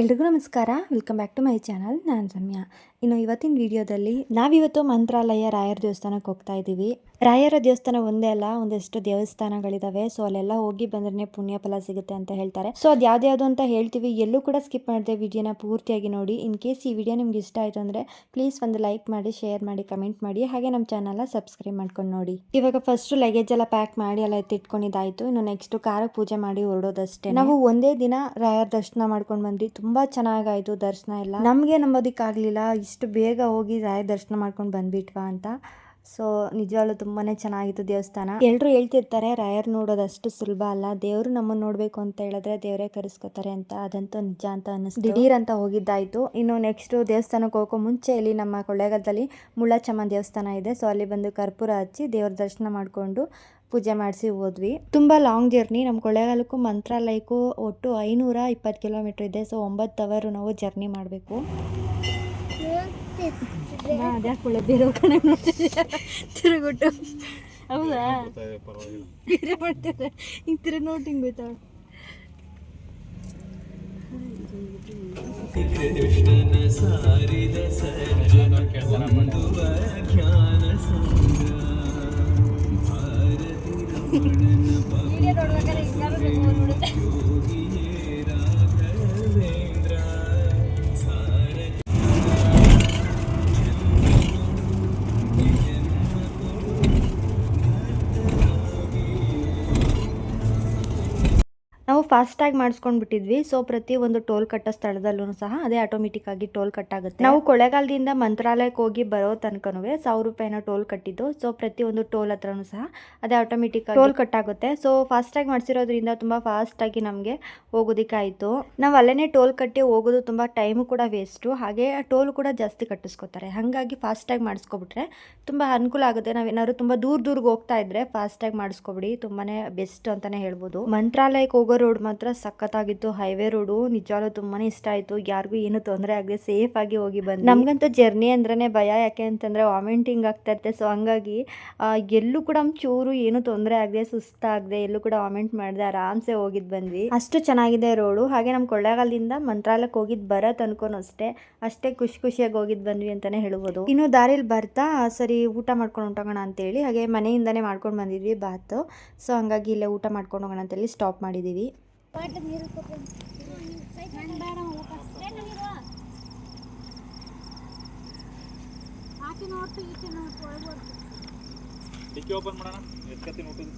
ಎಲ್ರಿಗೂ ನಮಸ್ಕಾರ. Welcome back to my channel ನಾನು ರಮ್ಯಾ ಇನ್ನು ಇವತ್ತಿನ ವಿಡಿಯೋದಲ್ಲಿ ನಾವಿವತ್ತು ಮಂತ್ರಾಲಯ ರಾಯರ ದೇವಸ್ಥಾನಕ್ಕೆ ಹೋಗ್ತಾ ಇದ್ದೀವಿ. ರಾಯರ ದೇವಸ್ಥಾನ ಒಂದೇ ಅಲ್ಲ, ಒಂದಷ್ಟು ದೇವಸ್ಥಾನಗಳಿದಾವೆ. ಸೊ ಅಲ್ಲೆಲ್ಲ ಹೋಗಿ ಬಂದ್ರೆ ಪುಣ್ಯ ಫಲ ಸಿಗುತ್ತೆ ಅಂತ ಹೇಳ್ತಾರೆ. ಸೊ ಅದು ಯಾವ್ದ್ಯಾವ್ದು ಅಂತ ಹೇಳ್ತೀವಿ. ಎಲ್ಲೂ ಕೂಡ ಸ್ಕಿಪ್ ಮಾಡಿದೆ ವಿಡಿಯೋನ ಪೂರ್ತಿಯಾಗಿ ನೋಡಿ. ಇನ್ ಕೇಸ್ ಈ ವಿಡಿಯೋ ನಿಮ್ಗೆ ಇಷ್ಟ ಆಯಿತು ಅಂದರೆ ಪ್ಲೀಸ್ ಒಂದು ಲೈಕ್ ಮಾಡಿ ಶೇರ್ ಮಾಡಿ ಕಮೆಂಟ್ ಮಾಡಿ. ಹಾಗೆ ನಮ್ಮ ಚಾನಲ್ನ ಸಬ್ಸ್ಕ್ರೈಬ್ ಮಾಡ್ಕೊಂಡು ನೋಡಿ. ಇವಾಗ ಫಸ್ಟ್ ಲಗೇಜ್ ಎಲ್ಲ ಪ್ಯಾಕ್ ಮಾಡಿ, ಎಲ್ಲ ಎತ್ತಿಟ್ಕೊಂಡಿದ್ದಾಯ್ತು. ಇನ್ನು ನೆಕ್ಸ್ಟ್ ಕಾರ ಪೂಜೆ ಮಾಡಿ ಹೊರಡೋದಷ್ಟೇ ನಾವು ಒಂದೇ ದಿನ ರಾಯರ ದರ್ಶನ ಮಾಡ್ಕೊಂಡು ಬಂದ್ವಿ. ತುಂಬಾ ಚೆನ್ನಾಗಾಯ್ತು ದರ್ಶನ ಎಲ್ಲ. ನಮಗೆ ನಂಬೋದಕ್ಕಾಗಲಿಲ್ಲ. ಇಷ್ಟು ಬೇಗ ಹೋಗಿ ರಾಯರ ದರ್ಶನ ಮಾಡ್ಕೊಂಡು ಬಂದ್ಬಿಟ್ವಾ ಅಂತ. ಸೊ ನಿಜವಾಗ್ಲೂ ತುಂಬಾನೇ ಚೆನ್ನಾಗಿತ್ತು ದೇವಸ್ಥಾನ. ಎಲ್ಲರೂ ಹೇಳ್ತಿರ್ತಾರೆ, ರಾಯರ್ ನೋಡೋದು ಅಷ್ಟು ಸುಲಭ ಅಲ್ಲ. ದೇವರು ನಮ್ಮನ್ನ ನೋಡ್ಬೇಕು ಅಂತ ಹೇಳಿದ್ರೆ ದೇವರೇ ಕರೆಸ್ಕೊತಾರೆ ಅಂತ. ಅದಂತೂ ನಿಜ ಅಂತ ಅನ್ನಿಸ್ತು. ದಿಢೀರ್ ಅಂತ ಹೋಗಿದ್ದಾಯ್ತು. ಇನ್ನು ನೆಕ್ಸ್ಟ್ ದೇವಸ್ಥಾನಕ್ಕೆ ಹೋಗೋ ಮುಂಚೆ ಇಲ್ಲಿ ನಮ್ಮ ಕೊಳ್ಳೇಗಾಲದಲ್ಲಿ ಮುಳ್ಳಚಮ್ಮ ದೇವಸ್ಥಾನ ಇದೆ. ಸೊ ಅಲ್ಲಿ ಬಂದು ಕರ್ಪೂರ ಹಚ್ಚಿ ದೇವ್ರ ದರ್ಶನ ಮಾಡಿಕೊಂಡು ಪೂಜೆ ಮಾಡಿಸಿ ಹೋದ್ವಿ. ತುಂಬ ಲಾಂಗ್ ಜರ್ನಿ. ನಮ್ಮ ಕೊಳ್ಳೇಗಾಲಕ್ಕೂ ಮಂತ್ರಾಲಯಕ್ಕೂ ಒಟ್ಟು ಐನೂರ ಇಪ್ಪತ್ತು ಕಿಲೋಮೀಟ್ರ್ ಇದೆ. ಸೊ ಒಂಬತ್ತು ಅವರು ನಾವು ಜರ್ನಿ ಮಾಡಬೇಕು. ಅದೇ ಕುಳೆ ಬೇರೆ ಕಡೆ ತಿರುಗುಟ್ಟು ಹೌದಾ? ಬೇರೆ ಮಾಡ್ತಾರೆ ಹಿಂಗೆ ತಿರುಗಿ ನೋಡಿ ಹಿಂಗೆ ಬೈತಾಳೆ ಕೃಷ್ಣನ ಸಾರಿದ ಸಜ್ಜನ ಸಂಗ್ರ ಭಾರತಿ ರಮಣನ ಯೋಗಿಯೇ ರಾಘವೇಂದ್ರ ನಾವು ಫಾಸ್ಟಾಗಿ ಮಾಡಿಸ್ಕೊಂಡು ಬಿಟ್ಟಿದ್ವಿ ಸೊ, ಪ್ರತಿ ಒಂದು ಟೋಲ್ ಕಟ್ಟೋ ಸ್ಥಳದಲ್ಲೂ ಸಹ ಅದೇ ಆಟೋಮೆಟಿಕ್ ಆಗಿ ಟೋಲ್ ಕಟ್ ಆಗುತ್ತೆ. ನಾವು ಕೊಳೆಗಾಲದಿಂದ ಮಂತ್ರಾಲಯಕ್ಕೆ ಹೋಗಿ ಬರೋ ತನಕನೂ ಸಾವಿರ ರೂಪಾಯಿನ ಟೋಲ್ ಕಟ್ಟಿದ್ದು. ಸೊ, ಪ್ರತಿ ಒಂದು ಟೋಲ್ ಹತ್ರನೂ ಸಹ ಅದೇ ಆಟೋಮೆಟಿಕ್ ಟೋಲ್ ಕಟ್ ಆಗುತ್ತೆ. ಸೊ, ಫಾಸ್ಟಾಗಿ ಮಾಡಿಸಿರೋದ್ರಿಂದ ತುಂಬ ಫಾಸ್ಟಾಗಿ ನಮಗೆ ಹೋಗೋದಕ್ಕಾಯಿತು ನಾವು ಅಲ್ಲೇ ಟೋಲ್ ಕಟ್ಟಿ ಹೋಗೋದು ತುಂಬ ಟೈಮು ಕೂಡ ವೇಸ್ಟು ಹಾಗೆ ಟೋಲ್ ಕೂಡ ಜಾಸ್ತಿ ಕಟ್ಟಿಸ್ಕೊತಾರೆ. ಹಾಗಾಗಿ ಫಾಸ್ಟಾಗಿ ಮಾಡಿಸ್ಕೊಬಿಟ್ರೆ ತುಂಬ ಅನುಕೂಲ ಆಗುತ್ತೆ. ನಾವೇನಾದ್ರು ತುಂಬ ದೂರ ದೂರ್ಗೆ ಹೋಗ್ತಾ ಇದ್ರೆ ಫಾಸ್ಟಾಗಿ ಮಾಡಿಸ್ಕೊಬಿಡಿ. ತುಂಬಾ ಬೆಸ್ಟ್ ಅಂತಲೇ ಹೇಳ್ಬೋದು. ಮಂತ್ರಾಲಯಕ್ಕೆ ಹೋಗೋ ರೋಡ್ ಮಾತ್ರ ಸಖತ್ತಾಗಿತ್ತು. ಹೈವೇ ರೋಡು ನಿಜವಾಗ್ಲೂ ತುಂಬಾನೇ ಇಷ್ಟ ಆಯಿತು. ಯಾರಿಗೂ ಏನು ತೊಂದರೆ ಆಗದೆ ಸೇಫ್ ಆಗಿ ಹೋಗಿ ಬಂದು ನಮಗಂತೂ ಜರ್ನಿ ಅಂದ್ರೇ ಭಯ. ಯಾಕೆ ಅಂತಂದರೆ ವಾಮಿಂಟಿಂಗ್ ಆಗ್ತಾ ಇರುತ್ತೆ. ಸೊ ಹಂಗಾಗಿ ಎಲ್ಲೂ ಕೂಡ ಚೂರು ಏನು ತೊಂದರೆ ಆಗದೆ ಸುಸ್ತಾಗದೆ ಎಲ್ಲೂ ಕೂಡ ವಾಮಿಂಟ್ ಮಾಡಿದೆ ಆರಾಮ್ಸೆ ಹೋಗಿದ್ದು ಬಂದ್ವಿ. ಅಷ್ಟು ಚೆನ್ನಾಗಿದೆ ರೋಡು. ಹಾಗೆ ನಮ್ಮ ಕೊಳ್ಳೇಗಾಲದಿಂದ ಮಂತ್ರಾಲಯಕ್ಕೆ ಹೋಗಿದ್ದು ಬರೋ ತನ್ಕೊಂಡು ಅಷ್ಟೇ. ಅಷ್ಟೇ ಖುಷಿ ಖುಷಿಯಾಗಿ ಹೋಗಿದ್ದು ಬಂದ್ವಿ ಅಂತಾನೆ ಹೇಳ್ಬೋದು. ಇನ್ನು ದಾರಿಲಿ ಬರ್ತಾ ಸರಿ ಊಟ ಮಾಡ್ಕೊಂಡು ಹೊಂಟೋಗೋಣ ಅಂತೇಳಿ ಹಾಗೆ ಮನೆಯಿಂದನೇ ಮಾಡ್ಕೊಂಡು ಬಂದಿದ್ವಿ ಬಾತು. ಸೊ ಹಂಗಾಗಿ ಇಲ್ಲೇ ಊಟ ಮಾಡ್ಕೊಂಡು ಹೋಗೋಣ ಅಂತೇಳಿ ಸ್ಟಾಪ್ ಮಾಡಿದ್ದೀವಿ ಡಿಕ್ಕಿ ಓಪನ್ ಮಾಡೋಣ ಎತ್ಕತ್ತೀನಿ ಊಟದ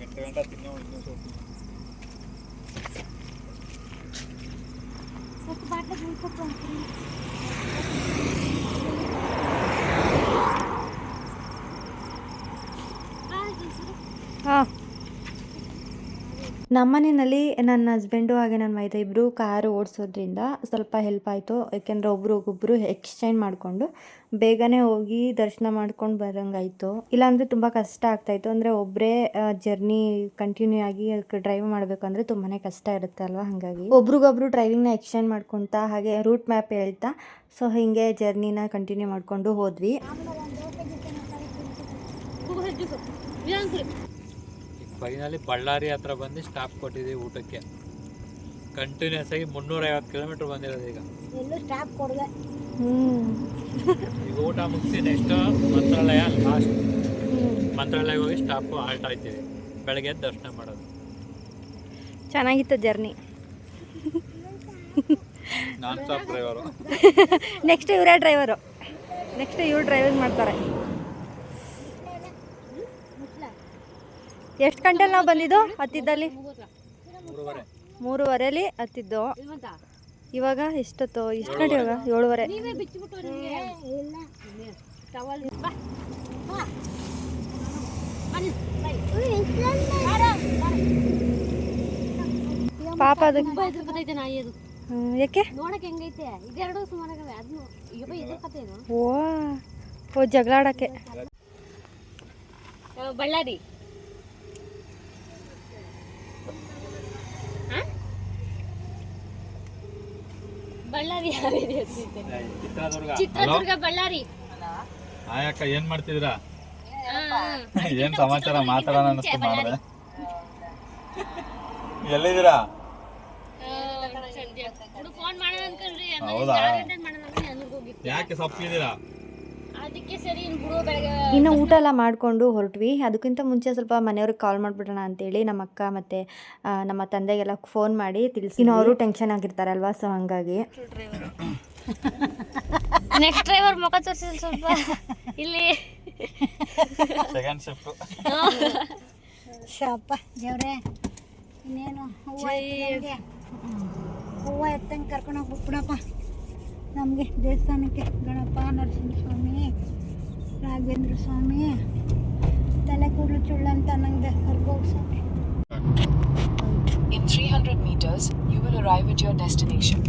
ಗಂಟೆ ಗಂಟೆ ತಿನ್ನೋ ಇನ್ನೂ ಸ್ವಲ್ಪ ಹಾಂ ನಮ್ಮನೆಯಲ್ಲಿ ನನ್ನ ಹಸ್ಬೆಂಡು ಹಾಗೆ ನನ್ನ ಮೈದ ಇಬ್ಬರು ಕಾರು ಓಡಿಸೋದ್ರಿಂದ ಸ್ವಲ್ಪ ಹೆಲ್ಪ್ ಆಯಿತು. ಯಾಕೆಂದರೆ ಒಬ್ರಿಗೊಬ್ರು ಎಕ್ಸ್ಚೇಂಜ್ ಮಾಡಿಕೊಂಡು ಬೇಗನೆ ಹೋಗಿ ದರ್ಶನ ಮಾಡ್ಕೊಂಡು ಬರೋಂಗಾಯಿತು. ಇಲ್ಲಾಂದರೆ ತುಂಬ ಕಷ್ಟ ಆಗ್ತಾಯಿತ್ತು ಅಂದರೆ ಒಬ್ಬರೇ ಜರ್ನಿ ಕಂಟಿನ್ಯೂ ಆಗಿ ಡ್ರೈವ್ ಮಾಡಬೇಕಂದ್ರೆ ತುಂಬಾ ಕಷ್ಟ ಇರುತ್ತೆ ಅಲ್ವಾ ಹಾಗಾಗಿ. ಒಬ್ರಿಗೊಬ್ರು ಡ್ರೈವಿಂಗ್ನ ಎಕ್ಸ್ಚೇಂಜ್ ಮಾಡ್ಕೊತಾ ಹಾಗೆ ರೂಟ್ ಮ್ಯಾಪ್ ಹೇಳ್ತಾ ಸೊ ಹೀಗೆ ಜರ್ನಿನ ಕಂಟಿನ್ಯೂ ಮಾಡಿಕೊಂಡು ಹೋದ್ವಿ. ಫೈನಲಿ ಬಳ್ಳಾರಿ ಹತ್ರ ಬಂದು ಸ್ಟಾಪ್ ಕೊಟ್ಟಿದ್ದೀವಿ ಊಟಕ್ಕೆ. ಕಂಟಿನ್ಯೂಸ್ ಆಗಿ ಮುನ್ನೂರೈವತ್ತು ಕಿಲೋಮೀಟ್ರ್ ಬಂದಿರೋದು ಈಗ. ಎಲ್ಲೂ ಸ್ಟಾಪ್ ಕೊಡದೆ. ಹ್ಞೂ ಈಗ ಊಟ ಮುಗಿಸಿ ನೆಕ್ಸ್ಟ್ ಮಂತ್ರಾಲಯ ಲಾಸ್ಟ್ ಮಂತ್ರಾಲಯ ಹೋಗಿ ಸ್ಟಾಪ್ ಆಲ್ಟ್ ಆಯ್ತೀವಿ. ಬೆಳಗ್ಗೆ ಎದ್ದು ದರ್ಶನ ಮಾಡೋದು. ಚೆನ್ನಾಗಿತ್ತು journey non stop driver next ಇವರೇ ಡ್ರೈವರು ನೆಕ್ಸ್ಟ್ ಇವ್ರು ಡ್ರೈವಿಂಗ್ ಮಾಡ್ತಾರೆ. ಎಷ್ಟು ಗಂಟೆಲಿ ನಾವು ಬಂದಿದ್ದು? ಹತ್ತಿದ್ದಲ್ಲಿ? ಮೂರುವರೆಯಲ್ಲಿ ಮೂರುವರೆಲಿ ಹತ್ತಿದ್ದು. ಇವಾಗ ಎಷ್ಟೊತ್ತು? ಎಷ್ಟು ಗಂಟೆ ಇವಾಗ? ಏಳುವರೆ. ಪಾಪ ಅದು. ಯಾಕೆ? ಓ ಓ ಜಗಳ ಆಡಕ್ಕೆ ಬಳ್ಳಾರಿ. ಬಳ್ಳಾರಿ ಚಿತ್ರದುರ್ಗ. ಬಳ್ಳಾರಿ. ಆಯಕ್ಕ ಏನ್ ಮಾಡ್ತಿದ್ರಾ ಏನ್ ಸಮಾಚಾರ? ಮಾತಾಡೋಣ ಎಲ್ಲಿದ್ದೀರಾ? ಹೌದಾ? ಯಾಕೆ ಸಪ್ಪಿದ್ದೀರಾ? ಅದಕ್ಕೆ ಸರಿ ಇನ್ನು ಬಿಡುವ ಬೆಳಗ್ಗೆ ಇನ್ನು ಊಟ ಎಲ್ಲ ಮಾಡಿಕೊಂಡು ಹೊರಟ್ವಿ. ಅದಕ್ಕಿಂತ ಮುಂಚೆ ಸ್ವಲ್ಪ ಮನೆಯವ್ರಿಗೆ ಕಾಲ್ ಮಾಡಿಬಿಡೋಣ ಅಂತೇಳಿ ನಮ್ಮ ಅಕ್ಕ ಮತ್ತು ಆ, ನಮ್ಮ ತಂದೆಗೆಲ್ಲ ಫೋನ್ ಮಾಡಿ ತಿಳಿಸಿ ಇನ್ನು ಅವರು ಟೆನ್ಷನ್ ಆಗಿರ್ತಾರಲ್ವಾ ಸೊ ಹಂಗಾಗಿ. ನೆಕ್ಸ್ಟ್ ಡ್ರೈವರ್ ಮುಖ ತೋರಿಸಿದ್ರು ಸ್ವಲ್ಪ. ಇಲ್ಲಿ. ಸೆಕೆಂಡ್ ಶಿಫ್ಟ್ ಶಾಪ ದೇವ್ರೆ ಇನ್ನೇನು ಹೂವು ಎತ್ತಂಗೆ? ಹೂವು ಎತ್ತಂಗೆ ಕರ್ಕೊಂಡು ಹೋಗ್ಬಿಟ್ಬಿಡಪ್ಪ ನಮಗೆ ದೇವಸ್ಥಾನಕ್ಕೆ ಗಣಪ ನರಸಿಂಹಸ್ವಾಮಿ ರಾಘವೇಂದ್ರ ಸ್ವಾಮಿ ತಲೆ ಕೂದಲು ಚುಳ್ಳಂತ ನಂಗೆ ಕರ್ಕೋಗಿ ಸ್ವಾಮಿ In 300 meters, you will arrive at your destination.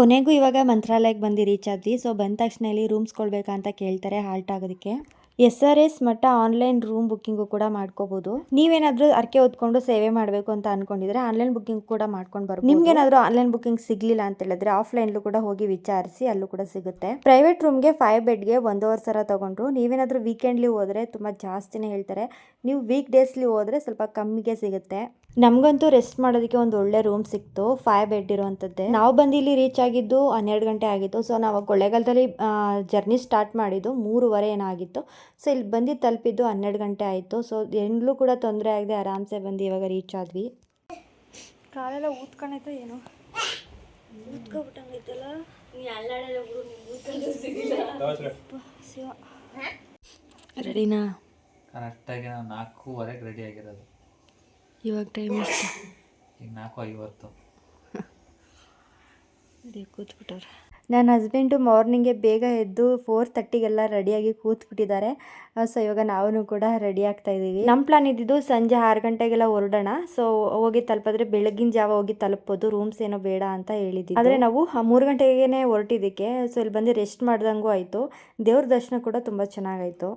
ಕೊನೆಗೂ ಇವಾಗ ಮಂತ್ರಾಲಯಕ್ಕೆ ಬಂದು ರೀಚ್ ಆದ್ವಿ ಸೊ ಬಂದ ತಕ್ಷಣ ಇಲ್ಲಿ ರೂಮ್ಸ್ ಕೊಡ್ಬೇಕಾ ಅಂತ ಕೇಳ್ತಾರೆ ಹಾಲ್ಟ್ ಆಗೋದಕ್ಕೆ. ಎಸ್ ಆರ್ ಎಸ್ ಮಟ್ಟ ಆನ್ಲೈನ್ ರೂಮ್ ಬುಕ್ಕಿಂಗು ಕೂಡ ಮಾಡ್ಕೋಬಹುದು ನೀವೇನಾದರೂ ಅರ್ಕೆ ಓದ್ಕೊಂಡು ಸೇವೆ ಮಾಡಬೇಕು ಅಂತ ಅನ್ಕೊಂಡಿದ್ರೆ ಆನ್ಲೈನ್ ಬುಕ್ಕಿಂಗ್ ಕೂಡ ಮಾಡ್ಕೊಂಡು ಬರ್ಬೋದು. ನಿಮ್ಗೇನಾದ್ರೂ ಆನ್ಲೈನ್ ಬುಕ್ಕಿಂಗ್ ಸಿಗ್ಲಿಲ್ಲ ಅಂತ ಹೇಳಿದ್ರೆ ಆಫ್ಲೈನ್ಲು ಕೂಡ ಹೋಗಿ ವಿಚಾರಿಸಿ ಅಲ್ಲೂ ಕೂಡ ಸಿಗುತ್ತೆ. ಪ್ರೈವೇಟ್ ರೂಮ್ಗೆ ಫೈವ್ ಬೆಡ್ಗೆ ಒಂದೂವರೆ ಸಾವಿರ ತಗೊಂಡ್ರು. ನೀವೇನಾದ್ರೂ ವೀಕೆಂಡ್ಲಿ ಹೋದ್ರೆ ತುಂಬ ಜಾಸ್ತಿನೇ ಹೇಳ್ತಾರೆ. ನೀವು ವೀಕ್ ಡೇಸ್ಲಿ ಹೋದ್ರೆ ಸ್ವಲ್ಪ ಕಮ್ಮಿಗೆ ಸಿಗುತ್ತೆ. ನಮಗಂತೂ ರೆಸ್ಟ್ ಮಾಡೋದಕ್ಕೆ ಒಂದು ಒಳ್ಳೆ ರೂಮ್ ಸಿಕ್ತು ಫೈವ್ ಬೆಡ್ ಇರುವಂಥದ್ದೇ ನಾವು ಬಂದು ಇಲ್ಲಿ ರೀಚ್ ಆಗಿದ್ದು ಹನ್ನೆರಡು ಗಂಟೆ ಆಗಿತ್ತು. ಸೊ ನಾವು ಕೊಳ್ಳೇಗಾಲದಲ್ಲಿ ಜರ್ನಿ ಸ್ಟಾರ್ಟ್ ಮಾಡಿದ್ದು ಮೂರುವರೆ ಏನಾಗಿತ್ತು ಸೊ ಇಲ್ಲಿ ಬಂದು ತಲುಪಿದ್ದು ಹನ್ನೆರಡು ಗಂಟೆ ಆಯಿತು. ಸೊ ಎಲ್ಲೂ ಕೂಡ ತೊಂದರೆ ಆಗದೆ ಆರಾಮ್ಸೆ ಬಂದು ಇವಾಗ ರೀಚ್ ಆದ್ವಿ. ಕಾಲೆಲ್ಲ ಊದ್ಕೊಂಡೈತೆ ಏನು? ಊದ್ಕೊಬಿಟ್ಟಂಗೈತಲ್ಲ? ರೆಡಿನಾ? ಕರೆಕ್ಟಾಗಿ ನಾವು ನಾಲ್ಕೂವರೆಗೆ ರೆಡಿ ಆಗಿರೋದು. ಇವಾಗ ಟೈಮ್ ಎಷ್ಟು? ಈಗ ನಾಲ್ಕು ಐವತ್ತು. ಕೂತ್ಬಿಟ್ಟವ್ರೆ. ನನ್ನ ಹಸ್ಬೆಂಡು ಮಾರ್ನಿಂಗೆ ಬೇಗ ಎದ್ದು ಫೋರ್ ತರ್ಟಿಗೆಲ್ಲ ರೆಡಿಯಾಗಿ ಕೂತ್ಬಿಟ್ಟಿದ್ದಾರೆ. ಸೊ ಇವಾಗ ನಾವು ಕೂಡ ರೆಡಿ ಆಗ್ತಾ ಇದ್ದೀವಿ ನಮ್ಮ ಪ್ಲಾನ್ ಇದ್ದಿದ್ದು ಸಂಜೆ ಆರು ಗಂಟೆಗೆಲ್ಲ ಹೊರಡೋಣ. ಸೊ ಹೋಗಿ ತಲುಪಿದ್ರೆ ಬೆಳಗಿನ ಜಾವ ಹೋಗಿ ತಲುಪೋದು ರೂಮ್ಸ್ ಏನೋ ಬೇಡ ಅಂತ ಹೇಳಿದ್ವಿ ಆದರೆ ನಾವು ಮೂರು ಗಂಟೆಗೇನೆ ಹೊರಟಿದ್ದಕ್ಕೆ ಸೊ ಇಲ್ಲಿ ಬಂದು ರೆಸ್ಟ್ ಮಾಡ್ದಂಗೂ ಆಯಿತು. ದೇವ್ರ ದರ್ಶನ ಕೂಡ ತುಂಬ ಚೆನ್ನಾಗಾಯಿತು.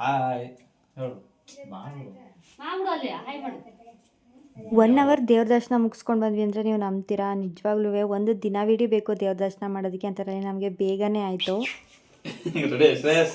ಹಾಯ್. ಹೇಳು ಮಾಡ್ಬಿಡು ಅಲ್ಲಿ ಹಾಯ್ ಮಾಡು ಒನ್ ಅವರ್ ದೇವ್ರ ದರ್ಶನ ಮುಗಿಸ್ಕೊಂಡು ಬಂದ್ವಿ ಅಂದರೆ ನೀವು ನಂಬ್ತೀರಾ? ನಿಜವಾಗ್ಲೂ ಒಂದು ದಿನವಿಡೀ ಬೇಕು ದೇವ್ರ ದರ್ಶನ ಮಾಡೋದಕ್ಕೆ ಅಂತಾರೆ ನಮಗೆ ಬೇಗನೆ ಆಯಿತು. ರೆಡಿ ಶ್ರೇಯಸ್?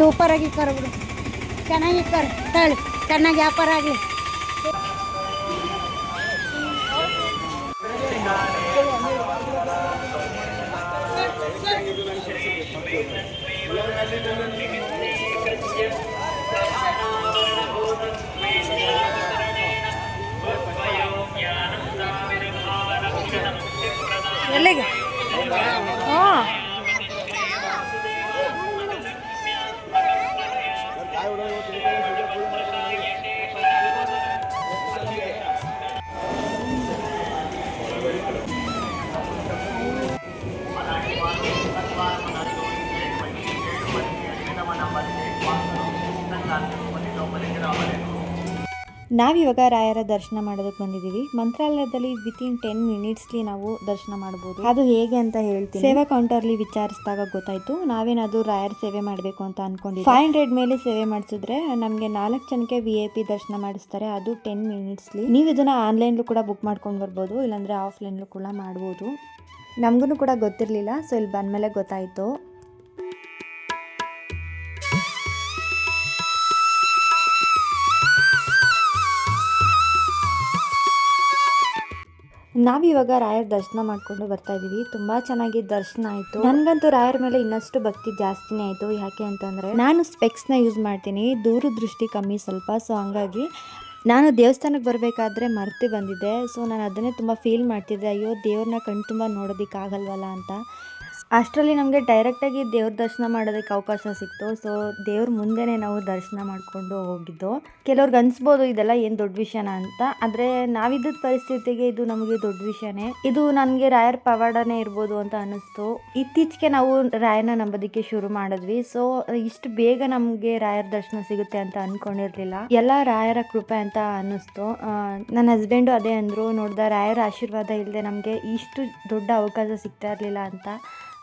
ಸೂಪರಾಗಿ ಕರ ಬಿಡು. ಚೆನ್ನಾಗಿ ಕರ್ ತಳಿ ಚೆನ್ನಾಗಿ ವ್ಯಾಪಾರ ಆಗಲಿ ಎಲ್ಲಿಗೆ? ನಾವಿವಾಗ ರಾಯರ ದರ್ಶನ ಮಾಡೋದಕ್ಕೆ ಬಂದಿದ್ದೀವಿ. ಮಂತ್ರಾಲಯದಲ್ಲಿ ವಿತ್ ಇನ್ ಟೆನ್ ಮಿನಿಟ್ಸ್ಲಿ ನಾವು ದರ್ಶನ ಮಾಡಬಹುದು ಅದು ಹೇಗೆ ಅಂತ ಹೇಳ್ತೀನಿ. ಸೇವಾ ಕೌಂಟರ್ಲಿ ವಿಚಾರಿಸಿದಾಗ ಗೊತ್ತಾಯ್ತು. ನಾವೇನಾದರೂ ರಾಯರ ಸೇವೆ ಮಾಡಬೇಕು ಅಂತ ಅನ್ಕೊಂಡಿದ್ವಿ. ಫೈವ್ ಹಂಡ್ರೆಡ್ ಮೇಲೆ ಸೇವೆ ಮಾಡಿಸಿದ್ರೆ ನಮಗೆ ನಾಲ್ಕು ಜನಕ್ಕೆ ವಿ ಐ ಪಿ ದರ್ಶನ ಮಾಡಿಸ್ತಾರೆ. ಅದು ಟೆನ್ ಮಿನಿಟ್ಸ್ಲಿ ನೀವು ಇದನ್ನ ಆನ್ಲೈನ್ಲು ಕೂಡ ಬುಕ್ ಮಾಡ್ಕೊಂಡು ಬರ್ಬೋದು ಇಲ್ಲಾಂದ್ರೆ ಆಫ್ಲೈನ್ಲು ಕೂಡ ಮಾಡ್ಬೋದು. ನಮಗೂ ಕೂಡ ಗೊತ್ತಿರಲಿಲ್ಲ ಸೊ ಇಲ್ಲಿ ಬಂದಮೇಲೆ ಗೊತ್ತಾಯಿತು. ನಾವಿವಾಗ ರಾಯರ ದರ್ಶನ ಮಾಡ್ಕೊಂಡು ಬರ್ತಾ ಇದೀವಿ. ತುಂಬಾ ಚೆನ್ನಾಗಿ ದರ್ಶನ ಆಯ್ತು. ನನ್ಗಂತೂ ರಾಯರ ಮೇಲೆ ಇನ್ನಷ್ಟು ಭಕ್ತಿ ಜಾಸ್ತಿನೇ ಆಯ್ತು. ಯಾಕೆ ಅಂತಂದ್ರೆ ನಾನು ಸ್ಪೆಕ್ಸ್ನ ಯೂಸ್ ಮಾಡ್ತೀನಿ. ದೂರದೃಷ್ಟಿ ಕಮ್ಮಿ ಸ್ವಲ್ಪ. ಸೊ ಹಂಗಾಗಿ ನಾನು ದೇವಸ್ಥಾನಕ್ಕೆ ಬರಬೇಕಾದ್ರೆ ಮರ್ತಿ ಬಂದಿದ್ದೆ. ಸೊ ನಾನು ಅದನ್ನೇ ತುಂಬ ಫೀಲ್ ಮಾಡ್ತಿದ್ದೆ. ಅಯ್ಯೋ, ದೇವ್ರನ್ನ ಕಣ್ ತುಂಬ ನೋಡೋದಕ್ಕಾಗಲ್ವಲ್ಲ ಅಂತ. ಅಷ್ಟರಲ್ಲಿ ನಮಗೆ ಡೈರೆಕ್ಟಾಗಿ ದೇವ್ರ ದರ್ಶನ ಮಾಡೋದಕ್ಕೆ ಅವಕಾಶ ಸಿಕ್ತು. ಸೊ ದೇವ್ರ ಮುಂದೆನೇ ನಾವು ದರ್ಶನ ಮಾಡಿಕೊಂಡು ಹೋಗಿದ್ದು. ಕೆಲವ್ರಿಗೆ ಅನಿಸ್ಬೋದು ಇದೆಲ್ಲ ಏನು ದೊಡ್ಡ ವಿಷಯನ ಅಂತ. ಆದರೆ ನಾವಿದ್ದ ಪರಿಸ್ಥಿತಿಗೆ ಇದು ನಮಗೆ ದೊಡ್ಡ ವಿಷಯನೇ. ಇದು ನನಗೆ ರಾಯರ್ ಪವಾಡನೇ ಇರ್ಬೋದು ಅಂತ ಅನ್ನಿಸ್ತು. ಇತ್ತೀಚೆಗೆ ನಾವು ರಾಯನ ನಂಬೋದಕ್ಕೆ ಶುರು ಮಾಡಿದ್ವಿ. ಸೊ ಇಷ್ಟು ಬೇಗ ನಮಗೆ ರಾಯರ ದರ್ಶನ ಸಿಗುತ್ತೆ ಅಂತ ಅನ್ಕೊಂಡಿರ್ಲಿಲ್ಲ. ಎಲ್ಲ ರಾಯರ ಕೃಪೆ ಅಂತ ಅನ್ನಿಸ್ತು. ನನ್ನ ಹಸ್ಬೆಂಡು ಅದೇ ಅಂದರು, ನೋಡ್ದ ರಾಯರ ಆಶೀರ್ವಾದ ಇಲ್ಲದೆ ನಮಗೆ ಇಷ್ಟು ದೊಡ್ಡ ಅವಕಾಶ ಸಿಗ್ತಾ ಇರಲಿಲ್ಲ ಅಂತ.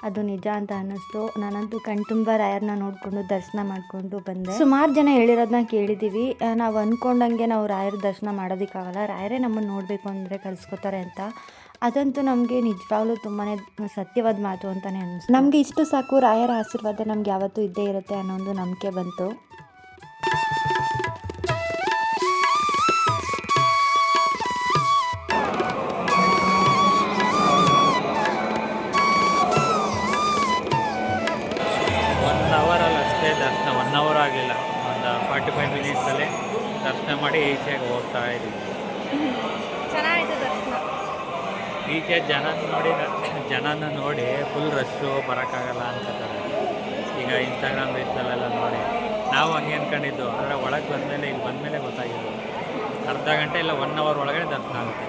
ಅದು ನಿಜ ಅಂತ ಅನ್ನಿಸ್ತು. ನಾನಂತೂ ಕಣ್ತುಂಬ ರಾಯರ್ನ ನೋಡಿಕೊಂಡು ದರ್ಶನ ಮಾಡಿಕೊಂಡು ಬಂದೆ. ಸುಮಾರು ಜನ ಹೇಳಿರೋದನ್ನ ಕೇಳಿದ್ದೀವಿ ನಾವು ಅಂದ್ಕೊಂಡಂಗೆ ನಾವು ರಾಯರ ದರ್ಶನ ಮಾಡೋದಕ್ಕಾಗಲ್ಲ. ರಾಯರೇ ನಮ್ಮನ್ನು ನೋಡಬೇಕು ಅಂದರೆ ಕಲಿಸ್ಕೊತಾರೆ ಅಂತ. ಅದಂತೂ ನಮಗೆ ನಿಜವಾಗ್ಲೂ ತುಂಬಾ ಸತ್ಯವಾದ ಮಾತು ಅಂತಲೇ ಅನ್ನಿಸ್ತು. ನಮಗೆ ಇಷ್ಟು ಸಾಕು ರಾಯರ ಆಶೀರ್ವಾದ ನಮ್ಗೆ ಯಾವತ್ತೂ ಇದ್ದೇ ಇರುತ್ತೆ ಅನ್ನೋ ಒಂದು ನಂಬಿಕೆ ಬಂತು. ಈಚೆ ಜನ ನೋಡಿ ಜನನ ನೋಡಿ ಫುಲ್ ರಶ್ಶು ಬರೋಕ್ಕಾಗಲ್ಲ ಅನ್ಕೋತಾರೆ ಈಗ ಇನ್ಸ್ಟಾಗ್ರಾಮ್ ರೀಲ್ಸಲ್ಲೆಲ್ಲ ನೋಡಿ. ನಾವು ಹಂಗೆ ಅಂದ್ಕೊಂಡಿದ್ದು ಅಂದರೆ ಒಳಗೆ ಬಂದಮೇಲೆ, ಇಲ್ಲಿ ಬಂದಮೇಲೆ ಗೊತ್ತಾಗಿದ್ದು ಅರ್ಧ ಗಂಟೆ ಇಲ್ಲ ಒನ್ ಅವರ್ ಒಳಗಡೆ ದರ್ಶನ ಆಗುತ್ತೆ.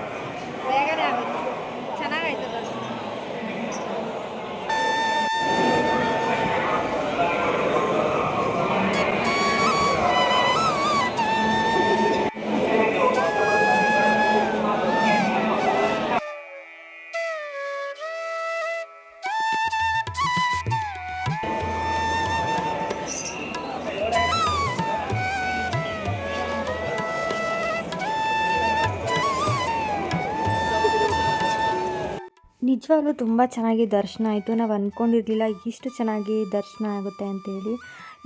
ನಿಜವಾಗ್ಲೂ ತುಂಬ ಚೆನ್ನಾಗಿ ದರ್ಶನ ಆಯಿತು. ನಾವು ಅಂದ್ಕೊಂಡಿರಲಿಲ್ಲ ಇಷ್ಟು ಚೆನ್ನಾಗಿ ದರ್ಶನ ಆಗುತ್ತೆ ಅಂತೇಳಿ.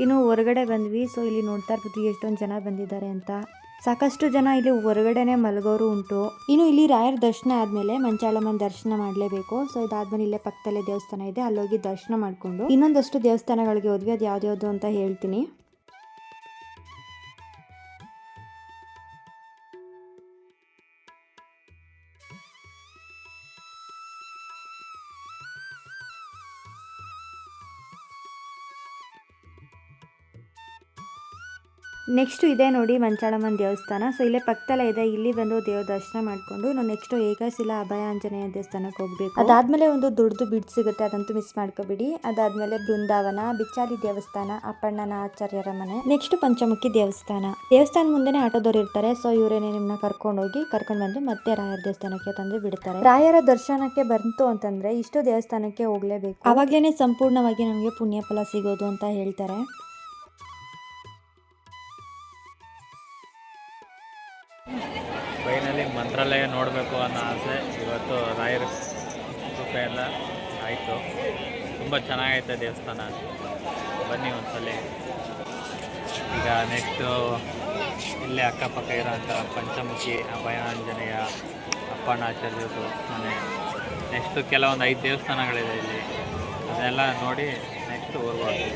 ಇನ್ನು ಹೊರಗಡೆ ಬಂದ್ವಿ. ಸೊ ಇಲ್ಲಿ ನೋಡ್ತಾ ಇರ್ಬೋದು ಎಷ್ಟೊಂದು ಜನ ಬಂದಿದ್ದಾರೆ ಅಂತ. ಸಾಕಷ್ಟು ಜನ ಇಲ್ಲಿ ಹೊರಗಡೆನೆ ಮಲಗೋರು ಉಂಟು. ಇನ್ನು ಇಲ್ಲಿ ರಾಯರ ದರ್ಶನ ಆದಮೇಲೆ ಮಂಚಾಳಮ್ಮನ ದರ್ಶನ ಮಾಡಲೇಬೇಕು. ಸೊ ಇದಾದ್ಮೇಲೆ ಇಲ್ಲೇ ಪಕ್ಕದಲ್ಲೇ ದೇವಸ್ಥಾನ ಇದೆ. ಅಲ್ಲೋಗಿ ದರ್ಶನ ಮಾಡಿಕೊಂಡು ಇನ್ನೊಂದಷ್ಟು ದೇವಸ್ಥಾನಗಳಿಗೆ ಹೋದ್ವಿ. ಅದು ಯಾವ್ದು ಅಂತ ಹೇಳ್ತೀನಿ. ನೆಕ್ಸ್ಟು ಇದೆ ನೋಡಿ ಮಂಚಾಳಮ್ಮನ ದೇವಸ್ಥಾನ. ಸೊ, ಇಲ್ಲೇ ಪಕ್ಕದಲ್ಲೇ ಇದೆ. ಇಲ್ಲಿ ಬಂದು ದೇವ್ರ ದರ್ಶನ ಮಾಡಿಕೊಂಡು ನಾವು ನೆಕ್ಸ್ಟು ಏಕಶಿಲ ಅಭಯ ಆಂಜನೇಯ ದೇವಸ್ಥಾನಕ್ಕೆ ಹೋಗಬೇಕು. ಅದಾದಮೇಲೆ ಒಂದು ದೊಡ್ಡದು ಬಿಡ್ ಸಿಗುತ್ತೆ, ಅದಂತೂ ಮಿಸ್ ಮಾಡ್ಕೋಬೇಡಿ. ಅದಾದಮೇಲೆ ಬೃಂದಾವನ ಬಿಚ್ಚಾಲಿ ದೇವಸ್ಥಾನ, ಅಪ್ಪಣ್ಣನ ಆಚಾರ್ಯರ ಮನೆ, ನೆಕ್ಸ್ಟ್ ಪಂಚಮುಖಿ ದೇವಸ್ಥಾನ. ದೇವಸ್ಥಾನ ಮುಂದೆನೆ ಆಟೋದವ್ರು ಇರ್ತಾರೆ. ಸೊ, ಇವರೇನೆ ನಿಮ್ಮನ್ನ ಕರ್ಕೊಂಡು ಹೋಗಿ ಕರ್ಕೊಂಡು ಬಂದು ಮತ್ತೆ ರಾಯರ ದೇವಸ್ಥಾನಕ್ಕೆ ತಂದು ಬಿಡ್ತಾರೆ. ರಾಯರ ದರ್ಶನಕ್ಕೆ ಬಂತು ಅಂತಂದ್ರೆ ಇಷ್ಟು ದೇವಸ್ಥಾನಕ್ಕೆ ಹೋಗ್ಲೇಬೇಕು. ಅವಾಗ್ಲೇನೆ ಸಂಪೂರ್ಣವಾಗಿ ನಮಗೆ ಪುಣ್ಯ ಫಲ ಸಿಗೋದು ಅಂತ ಹೇಳ್ತಾರೆ. ಮಂತ್ರಾಲಯ ನೋಡಬೇಕು ಅನ್ನೋ ಆಸೆ ಇವತ್ತು ರಾಯರ ಕೃಪೆ ಎಲ್ಲ ಆಯಿತು. ತುಂಬ ಚೆನ್ನಾಗೈತೆ ದೇವಸ್ಥಾನ. ಬನ್ನಿ ಒಂದ್ಸಲ. ಈಗ ನೆಕ್ಸ್ಟು ಇಲ್ಲೇ ಅಕ್ಕಪಕ್ಕ ಇರೋಂಥ ಪಂಚಮುಖಿ ಅಭಯಾಂಜನೇಯ ಅಪ್ಪಣ್ಣ ಅಪ್ಪಣ್ಣಾಚಾರ್ಯರು ಮನೆ. ನೆಕ್ಸ್ಟು ಕೆಲವೊಂದು ಐದು ದೇವಸ್ಥಾನಗಳಿದೆ ಇಲ್ಲಿ. ಅದನ್ನೆಲ್ಲ ನೋಡಿ ನೆಕ್ಸ್ಟ್ ಹೋಗ್ಬೋದು.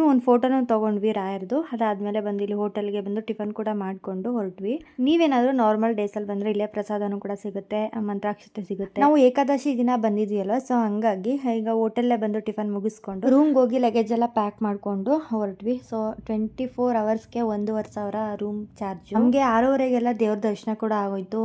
ಇನ್ನು ಒಂದು ಫೋಟೋನ ತೊಗೊಂಡ್ವಿ ರಾಯರ್ದು. ಅದಾದಮೇಲೆ ಬಂದು ಇಲ್ಲಿ ಹೋಟೆಲ್ಗೆ ಬಂದು ಟಿಫನ್ ಕೂಡ ಮಾಡಿಕೊಂಡು ಹೊರಟ್ವಿ. ನೀವೇನಾದರೂ ನಾರ್ಮಲ್ ಡೇಸಲ್ಲಿ ಬಂದರೆ ಇಲ್ಲೇ ಪ್ರಸಾದನೂ ಕೂಡ ಸಿಗುತ್ತೆ ಮಂತ್ರಾಕ್ಷತೆ ಸಿಗುತ್ತೆ. ನಾವು ಏಕಾದಶಿ ದಿನ ಬಂದಿದ್ವಿಯಲ್ವ ಸೊ ಹಂಗಾಗಿ ಈಗ ಹೋಟೆಲ್ಲೇ ಬಂದು ಟಿಫನ್ ಮುಗಿಸ್ಕೊಂಡು ರೂಮ್ಗೆ ಹೋಗಿ ಲಗೇಜ್ ಎಲ್ಲ ಪ್ಯಾಕ್ ಮಾಡಿಕೊಂಡು ಹೊರಟ್ವಿ. ಸೊ ಟ್ವೆಂಟಿ ಫೋರ್ ಅವರ್ಸ್ಗೆ ಒಂದೂವರೆ ಸಾವಿರ ರೂಮ್ ಚಾರ್ಜ್ ನಮಗೆ ಆರೂವರೆಗೆಲ್ಲ ದೇವ್ರ ದರ್ಶನ ಕೂಡ ಆಗೋಯ್ತು.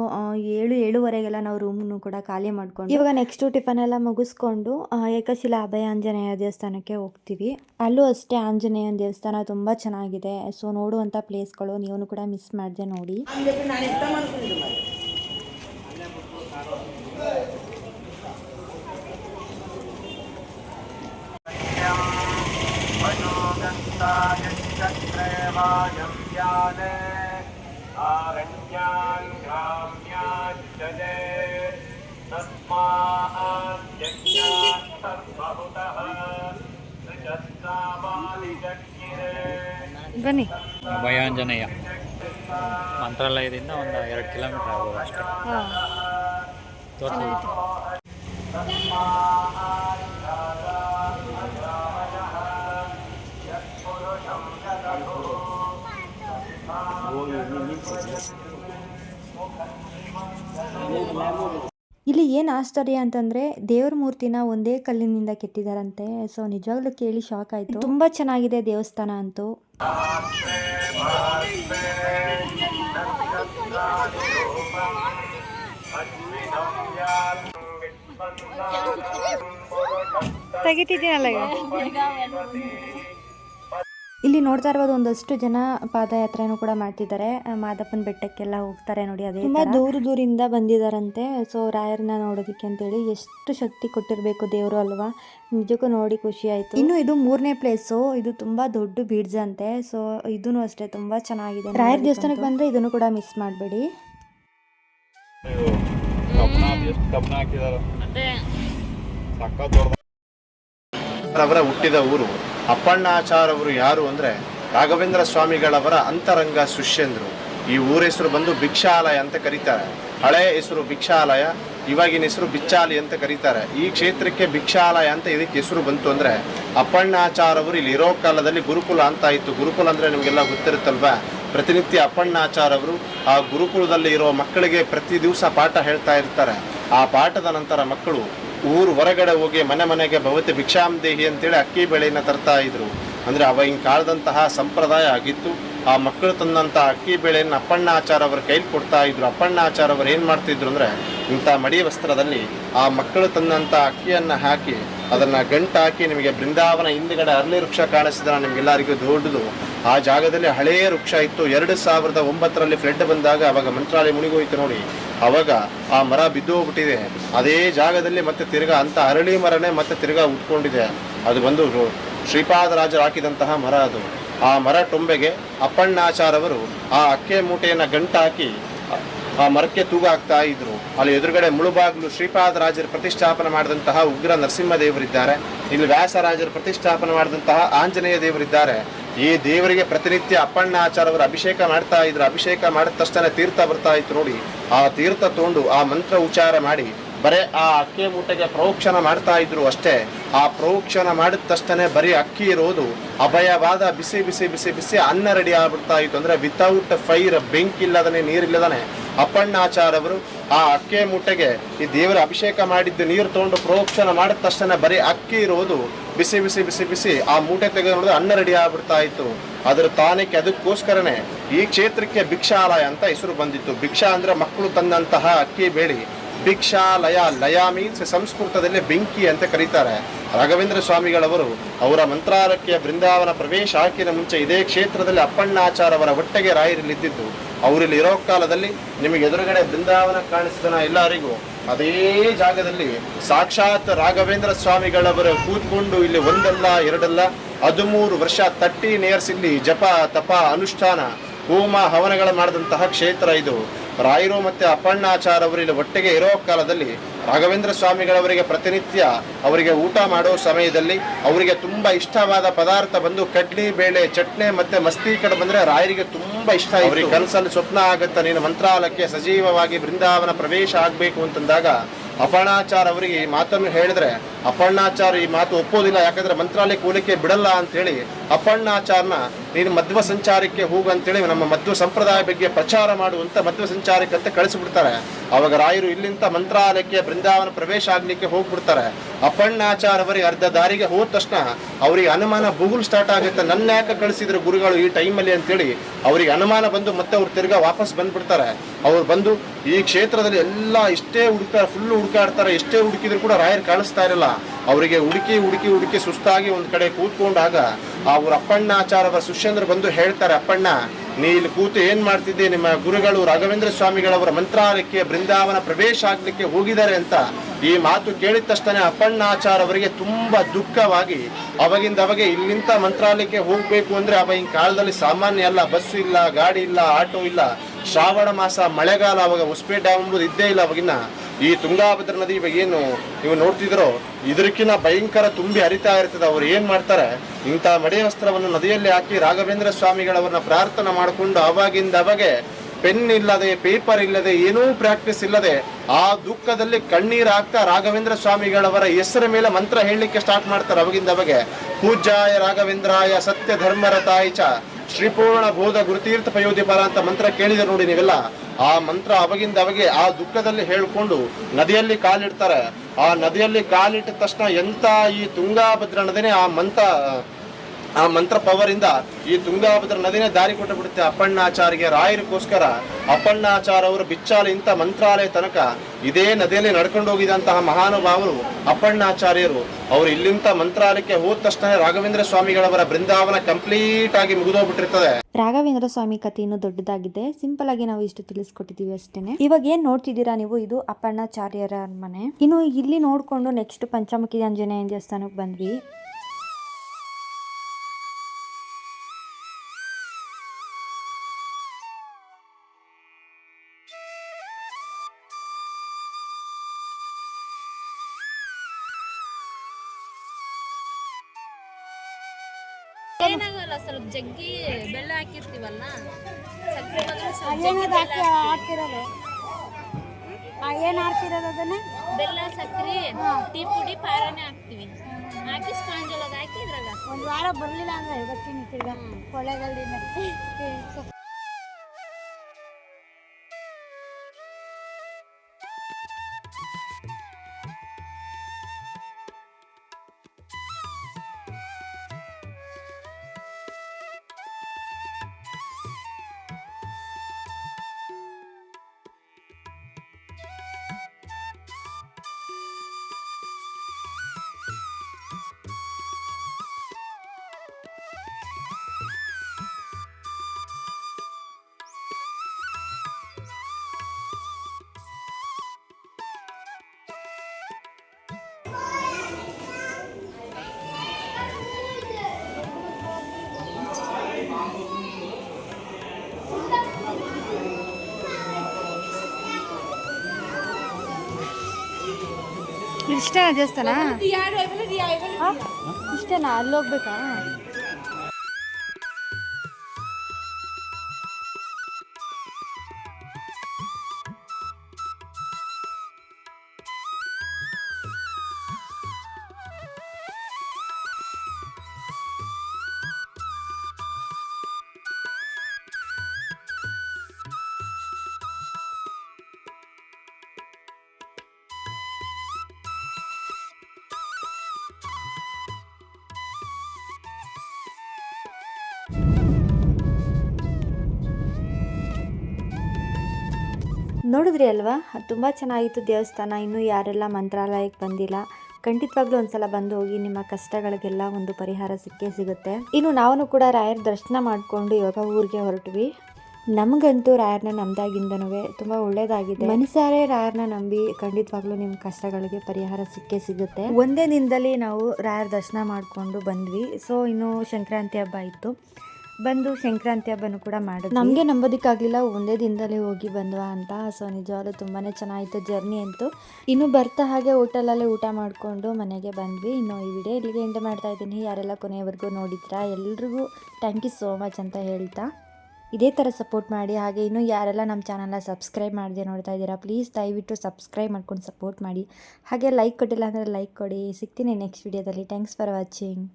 ಏಳು, ಏಳುವರೆಗೆಲ್ಲ ನಾವು ರೂಮ್ನು ಕೂಡ ಖಾಲಿ ಮಾಡ್ಕೊಂಡು ಇವಾಗ ನೆಕ್ಸ್ಟ್ ಟಿಫನ್ ಎಲ್ಲ ಮುಗಿಸ್ಕೊಂಡು ಏಕಶಿಲಾ ಅಭಯ ಆಂಜನೇಯ ದೇವಸ್ಥಾನಕ್ಕೆ ಹೋಗ್ತೀವಿ. ಅಲ್ಲೂ ಅಷ್ಟೇ ಆಂಜನೇಯನ ದೇವಸ್ಥಾನ ತುಂಬ ಚೆನ್ನಾಗಿದೆ. ಸೊ ನೋಡುವಂಥ ಪ್ಲೇಸ್ಗಳು ನೀವು ಕೂಡ ಮಿಸ್ ಮಾಡಿದೆ ನೋಡಿ. ಮಂತ್ರಾಲಯದಿಂದ ಒಂದು ಎರಡು ಕಿಲೋಮೀಟರ್ ಆಗ್ಬೋದು ಅಷ್ಟೇ. ಇಲ್ಲಿ ಏನು ಆಶ್ಚರ್ಯ ಅಂತಂದ್ರೆ ದೇವ್ರ ಮೂರ್ತಿನ ಒಂದೇ ಕಲ್ಲಿನಿಂದ ಕೆತ್ತಿದಾರಂತೆ. ಸೊ ನಿಜವಾಗ್ಲೂ ಕೇಳಿ ಶಾಕ್ ಆಯ್ತು. ತುಂಬಾ ಚೆನ್ನಾಗಿದೆ ದೇವಸ್ಥಾನ ಅಂತೂ. ತೆಗಿತಿದ್ದೀನಲ್ಲ ಇಲ್ಲಿ ನೋಡ್ತಾ ಇರ್ಬೋದು ಒಂದಷ್ಟು ಜನ ಪಾದಯಾತ್ರೆನೂ ಕೂಡ ಮಾಡ್ತಿದ್ದಾರೆ. ಮಾದಪ್ಪನ ಬೆಟ್ಟಕ್ಕೆಲ್ಲ ಹೋಗ್ತಾರೆ ನೋಡಿ ಅದೇ ತುಂಬಾ ದೂರ ದೂರಿಂದ ಬಂದಿದಾರಂತೆ. ಸೊ ರಾಯರನ್ನ ನೋಡೋದಕ್ಕೆ ಅಂತೇಳಿ ಎಷ್ಟು ಶಕ್ತಿ ಕೊಟ್ಟಿರಬೇಕು ದೇವರು ಅಲ್ವಾ? ನಿಜಕ್ಕೂ ನೋಡಿ ಖುಷಿ ಆಯ್ತು. ಇನ್ನು ಇದು ಮೂರನೇ ಪ್ಲೇಸು ಇದು ತುಂಬಾ ದೊಡ್ಡ ಬೀಡ್ಜ್ ಅಂತೆ. ಸೊ ಇದೂ ಅಷ್ಟೇ ತುಂಬಾ ಚೆನ್ನಾಗಿದೆ ರಾಯರ ದೇವಸ್ಥಾನಕ್ಕೆ ಬಂದ್ರೆ ಇದನ್ನು ಕೂಡ ಮಿಸ್ ಮಾಡಬೇಡಿ. ಅವರ ಹುಟ್ಟಿದ ಊರು. ಅಪ್ಪಣ್ಣ ಅವರು ಯಾರು ಅಂದ್ರೆ ರಾಘವೇಂದ್ರ ಸ್ವಾಮಿಗಳವರ ಅಂತರಂಗ ಶಿಷ್ಯಂದ್ರು. ಈ ಊರ ಹೆಸರು ಬಂದು ಭಿಕ್ಷಾಲಯ ಅಂತ ಕರೀತಾರೆ. ಹಳೆಯ ಹೆಸರು ಭಿಕ್ಷಾಲಯ, ಇವಾಗಿನ ಹೆಸರು ಬಿಚ್ಚಾಲಿ ಅಂತ ಕರೀತಾರೆ. ಈ ಕ್ಷೇತ್ರಕ್ಕೆ ಭಿಕ್ಷಾಲಯ ಅಂತ ಇದಕ್ಕೆ ಹೆಸರು ಬಂತು ಅಂದ್ರೆ ಅಪ್ಪಣ್ಣಾಚಾರ್ ಅವರು ಇಲ್ಲಿ ಇರೋ ಕಾಲದಲ್ಲಿ ಗುರುಕುಲ ಅಂತ ಇತ್ತು. ಗುರುಕುಲ ಅಂದ್ರೆ ನಿಮಗೆಲ್ಲ ಗೊತ್ತಿರುತ್ತಲ್ವಾ? ಪ್ರತಿನಿತ್ಯ ಅಪ್ಪಣ್ಣಾಚಾರ್ ಅವರು ಆ ಗುರುಕುಲದಲ್ಲಿ ಇರೋ ಮಕ್ಕಳಿಗೆ ಪ್ರತಿ ದಿವಸ ಪಾಠ ಹೇಳ್ತಾ ಇರ್ತಾರೆ. ಆ ಪಾಠದ ನಂತರ ಮಕ್ಕಳು ಊರು ಹೊರಗಡೆ ಹೋಗಿ ಮನೆ ಮನೆಗೆ ಭವತಿ ಭಿಕ್ಷಾಂ ದೇಹಿ ಅಂತೇಳಿ ಅಕ್ಕಿ ಬೆಳೆಯನ್ನು ತರ್ತಾ ಇದ್ರು. ಅಂದರೆ ಅವಾಗಿನ ಕಾಲದಂತಹ ಸಂಪ್ರದಾಯ ಆಗಿತ್ತು. ಆ ಮಕ್ಕಳು ತಂದಂಥ ಅಕ್ಕಿ ಬೆಳೆಯನ್ನು ಅಪ್ಪಣ್ಣ ಆಚಾರ ಅವರ ಕೈಲಿ ಕೊಡ್ತಾ ಇದ್ರು. ಅಪ್ಪಣ್ಣಾಚಾರ ಅವರು ಏನು ಮಾಡ್ತಿದ್ರು ಅಂದ್ರೆ ಇಂಥ ಮಡಿ ವಸ್ತ್ರದಲ್ಲಿ ಆ ಮಕ್ಕಳು ತಂದಂಥ ಅಕ್ಕಿಯನ್ನ ಹಾಕಿ ಅದನ್ನ ಗಂಟು ಹಾಕಿ ನಿಮಗೆ ಬೃಂದಾವನ ಹಿಂದ್ಗಡೆ ಅರಳಿ ವೃಕ್ಷ ಕಾಣಿಸಿದ್ರೆ ನಿಮ್ಗೆಲ್ಲರಿಗೂ ದೊಡ್ಡದು. ಆ ಜಾಗದಲ್ಲಿ ಹಳೆಯ ವೃಕ್ಷ ಇತ್ತು. ಎರಡು ಸಾವಿರದ ಒಂಬತ್ತರಲ್ಲಿ ಫ್ಲಡ್ ಬಂದಾಗ ಅವಾಗ ಮಂತ್ರಾಲಯ ಮುಳುಗೋಯ್ತು ನೋಡಿ. ಅವಾಗ ಆ ಮರ ಬಿದ್ದೋಗ್ಬಿಟ್ಟಿದೆ. ಅದೇ ಜಾಗದಲ್ಲಿ ಮತ್ತೆ ತಿರ್ಗಾ ಅಂತ ಅರಳಿ ಮರನೇ ಮತ್ತೆ ತಿರ್ಗಾ ಉಟ್ಕೊಂಡಿದೆ. ಅದು ಬಂದು ಶ್ರೀಪಾದರಾಜರು ಹಾಕಿದಂತಹ ಮರ ಅದು. ಆ ಮರ ಟೊಂಬೆಗೆ ಅಪ್ಪಣ್ಣಾಚಾರವರು ಆ ಅಕ್ಕೆ ಮೂಟೆಯನ್ನು ಗಂಟಾಕಿ ಆ- ಮರಕ್ಕೆ ತೂಗ ಹಾಕ್ತಾ ಇದ್ರು. ಅಲ್ಲಿ ಎದುರುಗಡೆ ಮುಳುಬಾಗ್ಲು ಶ್ರೀಪಾದರಾಜರು ಪ್ರತಿಷ್ಠಾಪನೆ ಮಾಡಿದಂತಹ ಉಗ್ರ ನರಸಿಂಹ ದೇವರಿದ್ದಾರೆ. ಇಲ್ಲಿ ವ್ಯಾಸರಾಜರು ಪ್ರತಿಷ್ಠಾಪನೆ ಮಾಡಿದಂತಹ ಆಂಜನೇಯ ದೇವರಿದ್ದಾರೆ. ಈ ದೇವರಿಗೆ ಪ್ರತಿನಿತ್ಯ ಅಪ್ಪಣ್ಣ ಆಚಾರವರು ಅಭಿಷೇಕ ಮಾಡ್ತಾ ಇದ್ರು. ಅಭಿಷೇಕ ಮಾಡಿದ ತಕ್ಷಣ ತೀರ್ಥ ಬರ್ತಾ ಇತ್ತು ನೋಡಿ. ಆ ತೀರ್ಥ ತೊಂಡು ಆ ಮಂತ್ರ ಉಚ್ಚಾರ ಮಾಡಿ ಬರೇ ಆ ಅಕ್ಕಿ ಮೂಟೆಗೆ ಪ್ರೋಕ್ಷಣ ಮಾಡ್ತಾ ಇದ್ರು ಅಷ್ಟೇ. ಆ ಪ್ರೋಕ್ಷಣ ಮಾಡಿದ ತಕ್ಷಣ ಬರೀ ಅಕ್ಕಿ ಇರೋದು ಅಭಯವಾದ ಬಿಸಿ ಬಿಸಿ ಬಿಸಿ ಬಿಸಿ ಅನ್ನ ರೆಡಿ ಆಗ್ಬಿಡ್ತಾ ಇತ್ತು. ಅಂದ್ರೆ ವಿತೌಟ್ ಫೈರ್ ಬೆಂಕಿ ಇಲ್ಲದನೆ ನೀರಿಲ್ಲದನೆ ಅಪ್ಪಣ್ಣಾಚಾರವರು ಆ ಅಕ್ಕಿ ಮೂಟೆಗೆ ಈ ದೇವರ ಅಭಿಷೇಕ ಮಾಡಿದ್ದು ನೀರು ತಗೊಂಡು ಪ್ರೋಕ್ಷಣ ಮಾಡಿದ ತಕ್ಷಣ ಬರೀ ಅಕ್ಕಿ ಇರೋದು ಬಿಸಿ ಬಿಸಿ ಬಿಸಿ ಬಿಸಿ ಆ ಮೂಟೆ ತೆಗೆದು ಅನ್ನ ರೆಡಿ ಆಗ್ಬಿಡ್ತಾ ಇತ್ತು. ಅದರ ತಾನಕ್ಕೆ ಅದಕ್ಕೋಸ್ಕರನೇ ಈ ಕ್ಷೇತ್ರಕ್ಕೆ ಭಿಕ್ಷಾಲಯ ಅಂತ ಹೆಸರು ಬಂದಿತ್ತು. ಭಿಕ್ಷಾ ಅಂದ್ರೆ ಮಕ್ಕಳು ತಂದಂತಹ ಅಕ್ಕಿ ಬೇಳಿ ಭಿಕ್ಷಾಲಯ ಲಯ ಮೀನ್ಸ್ ಸಂಸ್ಕೃತದಲ್ಲಿ ಬೆಂಕಿ ಅಂತ ಕರೀತಾರೆ. ರಾಘವೇಂದ್ರ ಸ್ವಾಮಿಗಳವರು ಅವರ ಮಂತ್ರಾಲಯಕ್ಕೆ ಬೃಂದಾವನ ಪ್ರವೇಶ ಹಾಕಿದ ಮುಂಚೆ ಇದೇ ಕ್ಷೇತ್ರದಲ್ಲಿ ಅಪ್ಪಣ್ಣಾಚಾರವರ ಹೊಟ್ಟೆಗೆ ರಾಯರಲ್ಲಿದ್ದಿದ್ದು ಅವರಲ್ಲಿ ಇರೋ ಕಾಲದಲ್ಲಿ ನಿಮಗೆ ಎದುರುಗಡೆ ಬೃಂದಾವನ ಕಾಣಿಸಿದನ ಎಲ್ಲರಿಗೂ ಅದೇ ಜಾಗದಲ್ಲಿ ಸಾಕ್ಷಾತ್ ರಾಘವೇಂದ್ರ ಸ್ವಾಮಿಗಳವರು ಕೂತ್ಕೊಂಡು ಇಲ್ಲಿ ಒಂದಲ್ಲ, ಎರಡಲ್ಲ, ಹದಿಮೂರು ವರ್ಷ ತಟ್ಟಿ ನೇರ್ಸಿಲ್ಲಿ ಜಪ, ತಪ, ಅನುಷ್ಠಾನ, ಹೋಮ, ಹವನಗಳ ಮಾಡಿದಂತಹ ಕ್ಷೇತ್ರ ಇದು. ರಾಯರು ಮತ್ತೆ ಅವರು ಇಲ್ಲಿ ಒಟ್ಟಿಗೆ ಇರೋ ಕಾಲದಲ್ಲಿ ರಾಘವೇಂದ್ರ ಸ್ವಾಮಿಗಳವರಿಗೆ ಪ್ರತಿನಿತ್ಯ ಅವರಿಗೆ ಊಟ ಮಾಡೋ ಸಮಯದಲ್ಲಿ ಅವರಿಗೆ ತುಂಬಾ ಇಷ್ಟವಾದ ಪದಾರ್ಥ ಬಂದು ಕಡ್ಲಿ, ಬೇಳೆ, ಚಟ್ನಿ ಮತ್ತೆ ಮಸ್ತಿ ಕಡೆ ಬಂದ್ರೆ ರಾಯರಿಗೆ ತುಂಬಾ ಇಷ್ಟ ಅವರಿಗೆ ಕನಸಲ್ಲಿ ಸ್ವಪ್ನ ಆಗುತ್ತಾ. ನೀನು ಮಂತ್ರಾಲಯಕ್ಕೆ ಸಜೀವವಾಗಿ ಬೃಂದಾವನ ಪ್ರವೇಶ ಆಗಬೇಕು ಅಂತಂದಾಗ ಅಪರ್ಣಾಚಾರ್ ಅವರಿಗೆ ಈ ಮಾತನ್ನು ಹೇಳಿದ್ರೆ ಅಪರ್ಣಾಚಾರ್ ಈ ಮಾತು ಒಪ್ಪೋದಿಲ್ಲ, ಯಾಕಂದ್ರೆ ಮಂತ್ರಾಲಯಕ್ಕೆ ಕೂಲಿಕೆ ಬಿಡಲ್ಲ ಅಂತ ಹೇಳಿ ಅಪರ್ಣಾಚಾರ್ನ, ನೀನು ಮಧ್ವ ಸಂಚಾರಕ್ಕೆ ಹೋಗು ಅಂತೇಳಿ ನಮ್ಮ ಮಧ್ವ ಸಂಪ್ರದಾಯ ಬಗ್ಗೆ ಪ್ರಚಾರ ಮಾಡುವಂತ ಮಧ್ವ ಸಂಚಾರಕ್ಕೆ ಅಂತ ಕಳಿಸ್ಬಿಡ್ತಾರೆ. ಅವಾಗ ರಾಯರು ಇಲ್ಲಿಂದ ಮಂತ್ರಾಲಯಕ್ಕೆ, ಬೃಂದಾವನ ಪ್ರವೇಶ ಆಗ್ಲಿಕ್ಕೆ ಹೋಗ್ಬಿಡ್ತಾರೆ. ಅಪರ್ಣಾಚಾರ್ ಅವರಿಗೆ ಅರ್ಧ ದಾರಿಗೆ ಹೋದ ತಕ್ಷಣ ಅವರಿಗೆ ಅನುಮಾನ ಬುಗುಲ್ ಸ್ಟಾರ್ಟ್ ಆಗುತ್ತೆ. ನನ್ನ ಯಾಕೆ ಕಳಿಸಿದ್ರು ಗುರುಗಳು ಈ ಟೈಮಲ್ಲಿ ಅಂತೇಳಿ ಅವರಿಗೆ ಅನುಮಾನ ಬಂದು ಮತ್ತೆ ಅವ್ರು ತಿರ್ಗಾ ವಾಪಸ್ ಬಂದ್ಬಿಡ್ತಾರೆ. ಅವ್ರು ಬಂದು ಈ ಕ್ಷೇತ್ರದಲ್ಲಿ ಎಲ್ಲ ಇಷ್ಟೇ ಹುಡುಕ್ತಾರೆ ಫುಲ್ ಹುಡುಕಾಡ್ತಾರೆ, ಎಷ್ಟೇ ಹುಡುಕಿದ್ರು ಕೂಡ ರಾಯರು ಕಾಣಿಸ್ತಾ ಇರಲ್ಲ. ಅವರಿಗೆ ಹುಡುಕಿ ಹುಡುಕಿ ಹುಡುಕಿ ಸುಸ್ತಾಗಿ ಒಂದು ಕಡೆ ಕೂತ್ಕೊಂಡಾಗ ಅವ್ರ ಆಚಾರದ ಸುಷ್ಯಂದ್ರ ಬಂದು ಹೇಳ್ತಾರೆ, ಅಪ್ಪಣ್ಣ ನೀ ಇಲ್ಲಿ ಕೂತು ಏನ್ ಮಾಡ್ತಿದ್ದೆ? ನಿಮ್ಮ ಗುರುಗಳು ರಾಘವೇಂದ್ರ ಸ್ವಾಮಿಗಳವರ ಮಂತ್ರಾಲಯಕ್ಕೆ ಬೃಂದಾವನ ಪ್ರವೇಶ ಆಗ್ಲಿಕ್ಕೆ ಹೋಗಿದ್ದಾರೆ ಅಂತ. ಈ ಮಾತು ಕೇಳಿದ ತಕ್ಷಣ ಅಪ್ಪಣ್ಣಾಚಾರ್ ಅವರಿಗೆ ತುಂಬಾ ದುಃಖವಾಗಿ, ಅವಾಗಿಂದ ಅವಾಗೆ ಇಲ್ಲಿಂತ ಮಂತ್ರಾಲಯಕ್ಕೆ ಹೋಗ್ಬೇಕು ಅಂದ್ರೆ ಅವಾಗಿನ ಕಾಲದಲ್ಲಿ ಸಾಮಾನ್ಯ ಅಲ್ಲ, ಬಸ್ ಇಲ್ಲ, ಗಾಡಿ ಇಲ್ಲ, ಆಟೋ ಇಲ್ಲ, ಶ್ರಾವಣ ಮಾಸ, ಮಳೆಗಾಲ ಅವಾಗ ಉಸ್ಪೆ ಡ್ಯಾಮ್ ಎಂಬುದು ಇದ್ದೇ ಇಲ್ಲ ಅವಾಗಿನ ಈ ತುಂಗಾಭದ್ರ ನದಿ ಇವಾಗ ಏನು ನೀವು ನೋಡ್ತಿದ್ರೋ ಇದಕ್ಕಿಂತ ಭಯಂಕರ ತುಂಬಿ ಹರಿತಾ ಇರ್ತದೆ. ಅವ್ರು ಏನ್ ಮಾಡ್ತಾರೆ, ಇಂಥ ಮಡೆಯ ವಸ್ತ್ರವನ್ನು ನದಿಯಲ್ಲಿ ಹಾಕಿ ರಾಘವೇಂದ್ರ ಸ್ವಾಮಿಗಳವರನ್ನ ಪ್ರಾರ್ಥನೆ ಮಾಡಿಕೊಂಡು ಅವಾಗಿಂದ ಅವಾಗೆ ಪೆನ್ ಇಲ್ಲದೆ, ಪೇಪರ್ ಇಲ್ಲದೆ, ಏನೂ ಪ್ರಾಕ್ಟೀಸ್ ಇಲ್ಲದೆ, ಆ ದುಃಖದಲ್ಲಿ ಕಣ್ಣೀರು ಹಾಕ್ತಾ ರಾಘವೇಂದ್ರ ಸ್ವಾಮಿಗಳವರ ಹೆಸರ ಮೇಲೆ ಮಂತ್ರ ಹೇಳಲಿಕ್ಕೆ ಸ್ಟಾರ್ಟ್ ಮಾಡ್ತಾರೆ ಅವಾಗಿಂದ ಅವಾಗೆ. ಪೂಜಾಯ ರಾಘವೇಂದ್ರಾಯ ಸತ್ಯ ಧರ್ಮರ ತಾಯಿಚ ಶ್ರೀಪೂರ್ಣ ಬೋಧ ಗುರುತೀರ್ಥ ಪಯೋಧಿಪರ ಅಂತ ಮಂತ್ರ ಕೇಳಿದ್ರು ನೋಡಿ ನೀವೆಲ್ಲ. ಆ ಮಂತ್ರ ಅವಾಗಿಂದ ಅವಾಗೆ ಆ ದುಃಖದಲ್ಲಿ ಹೇಳ್ಕೊಂಡು ನದಿಯಲ್ಲಿ ಕಾಲಿಡ್ತಾರೆ. ಆ ನದಿಯಲ್ಲಿ ಕಾಲಿಟ್ಟ ತಕ್ಷಣ ಎಂತ ಈ ತುಂಗಾಭದ್ರಾ ನದಿನೇ ಆ ಮಂತ್ರ ಆ ಮಂತ್ರ ಪವರ್ ಇಂದ ಈ ತುಂಗಾಭದ್ರ ನದಿನೇ ದಾರಿ ಕೊಟ್ಟು ಬಿಡುತ್ತೆ ಅಪ್ಪಣ್ಣಾಚಾರ್ಯ ರಾಯರಿಗೋಸ್ಕರ. ಅಪ್ಪಣ್ಣಾಚಾರ ಅವರು ಬಿಚ್ಚಾಲ ಇಂಥ ಮಂತ್ರಾಲಯ ತನಕ ಇದೇ ನದಿಯಲ್ಲಿ ನಡ್ಕೊಂಡು ಹೋಗಿದಂತಹ ಮಹಾನುಭಾವರು ಅಪ್ಪಣ್ಣಾಚಾರ್ಯರು. ಅವರು ಇಲ್ಲಿಂತ ಮಂತ್ರಾಲಯಕ್ಕೆ ಹೋದ ತಕ್ಷಣ ರಾಘವೇಂದ್ರ ಸ್ವಾಮಿಗಳವರ ಬೃಂದಾವನ ಕಂಪ್ಲೀಟ್ ಆಗಿ ಮುಗಿದೋಗ್ಬಿಟ್ಟಿರ್ತದೆ. ರಾಘವೇಂದ್ರ ಸ್ವಾಮಿ ಕಥೆ ಇನ್ನೂ ದೊಡ್ಡದಾಗಿದೆ. ಸಿಂಪಲ್ ಆಗಿ ನಾವು ಇಷ್ಟು ತಿಳಿಸ್ಕೊಟ್ಟಿದ್ದೀವಿ ಅಷ್ಟೇನೆ. ಇವಾಗ ಏನ್ ನೋಡ್ತಿದ್ದೀರಾ ನೀವು? ಇದು ಅಪ್ಪಣ್ಣಾಚಾರ್ಯರ ಮನೆ. ಇನ್ನು ಇಲ್ಲಿ ನೋಡ್ಕೊಂಡು ನೆಕ್ಸ್ಟ್ ಪಂಚಮುಖಿ ಆಂಜನೇಯ ದೇವಸ್ಥಾನಕ್ಕೆ ಬಂದ್ವಿ. ಜಗ್ಗಿ ಬೆಲ್ಲ ಹಾಕಿರ್ತೀವಲ್ಲ? ಸಕ್ಕರೆ ಬದಲು ಸ್ವಲ್ಪ ಏನದು ಜಗ್ಗಿ ಬೆಲ್ಲ ಆಡ್ತಿರೋದು ಆ, ಏನ್ ಹಾಕ್ತಿರೋದು ಅದನ್ನ? ಬೆಲ್ಲ ಸಕ್ಕರೆ ಟೀ ಪುಡಿ ಪಾರನೆ ಹಾಕ್ತಿವಿ. ಹಾಕಿ ಸ್ಪಾಂಜ್ ಒಳಗೆ ಹಾಕಿ ಇದ್ರಾಗ ಒಂದ್ ವಾರ ಬರ್ಲಿಲ್ಲ ಅಂದ್ರೆ ಬರ್ತೀನಿ ತಿರ್ಗಾ ಕೊಳ್ಳೆಗಲ್ಲಿನ ಇಷ್ಟೇ ದೇವಸ್ಥಾನ? ಇಷ್ಟೇನಾ? ಅಲ್ಲಿ ಹೋಗ್ಬೇಕಾ ನೋಡಿದ್ರಿ ಅಲ್ವಾ? ತುಂಬ ಚೆನ್ನಾಗಿತ್ತು ದೇವಸ್ಥಾನ. ಇನ್ನೂ ಯಾರೆಲ್ಲ ಮಂತ್ರಾಲಯಕ್ಕೆ ಬಂದಿಲ್ಲ, ಖಂಡಿತವಾಗ್ಲೂ ಒಂದ್ಸಲ ಬಂದು ಹೋಗಿ ನಿಮ್ಮ ಕಷ್ಟಗಳಿಗೆಲ್ಲ ಒಂದು ಪರಿಹಾರ ಸಿಕ್ಕೇ ಸಿಗುತ್ತೆ. ಇನ್ನು ನಾವು ಕೂಡ ರಾಯರ ದರ್ಶನ ಮಾಡಿಕೊಂಡು ಇವಾಗ ಊರಿಗೆ ಹೊರಟ್ವಿ. ನಮಗಂತೂ ರಾಯರ್ನ ನಂಬ್ದಾಗಿಂದನೂ ತುಂಬ ಒಳ್ಳೇದಾಗಿದೆ. ಮನಸಾರೆ ರಾಯರ್ನ ನಂಬಿ ಖಂಡಿತವಾಗ್ಲೂ ನಿಮ್ಮ ಕಷ್ಟಗಳಿಗೆ ಪರಿಹಾರ ಸಿಕ್ಕೇ ಸಿಗುತ್ತೆ. ಒಂದೇ ದಿನದಲ್ಲಿ ನಾವು ರಾಯರ ದರ್ಶನ ಮಾಡಿಕೊಂಡು ಬಂದ್ವಿ. ಸೊ ಇನ್ನು ಸಂಕ್ರಾಂತಿ ಹಬ್ಬ ಇತ್ತು. ಬಂದು ಸಂಕ್ರಾಂತಿ ಹಬ್ಬನೂ ಕೂಡ ಮಾಡಿದ್ವಿ. ನಮಗೆ ನಂಬೋದಕ್ಕಾಗಲಿಲ್ಲ, ಒಂದೇ ದಿನದಲ್ಲಿ ಹೋಗಿ ಬಂದ್ವಾ ಅಂತ. ಸೊ ನಿಜವಾಗ್ಲೂ ತುಂಬಾ ಚೆನ್ನಾಗಿತ್ತು ಜರ್ನಿ ಅಂತೂ. ಇನ್ನು ಬರ್ತಾ ಹಾಗೆ ಹೋಟೆಲಲ್ಲೇ ಊಟ ಮಾಡಿಕೊಂಡು ಮನೆಗೆ ಬಂದ್ವಿ. ಇನ್ನು ಈ ವಿಡಿಯೋ ಇಲ್ಲಿಗೆ ಎಂಡ್ ಮಾಡ್ತಾ ಇದ್ದೀನಿ. ಯಾರೆಲ್ಲ ಕೊನೆಯವರೆಗೂ ನೋಡಿದ್ರಾ ಎಲ್ರಿಗೂ ಥ್ಯಾಂಕ್ ಯು ಸೋ ಮಚ್ ಅಂತ ಹೇಳ್ತಾ. ಇದೇ ಥರ ಸಪೋರ್ಟ್ ಮಾಡಿ. ಹಾಗೆ ಇನ್ನೂ ಯಾರೆಲ್ಲ ನಮ್ಮ ಚಾನಲ್ನ ಸಬ್ಸ್ಕ್ರೈಬ್ ಮಾಡಿದೆ ನೋಡ್ತಾ ಇದ್ದೀರಾ ಪ್ಲೀಸ್ ದಯವಿಟ್ಟು ಸಬ್ಸ್ಕ್ರೈಬ್ ಮಾಡ್ಕೊಂಡು ಸಪೋರ್ಟ್ ಮಾಡಿ. ಹಾಗೆ ಲೈಕ್ ಕೊಟ್ಟಿಲ್ಲ ಅಂದರೆ ಲೈಕ್ ಕೊಡಿ. ಸಿಗ್ತೀನಿ ನೆಕ್ಸ್ಟ್ ವಿಡಿಯೋದಲ್ಲಿ ಥ್ಯಾಂಕ್ಸ್ ಫಾರ್ ವಾಚಿಂಗ್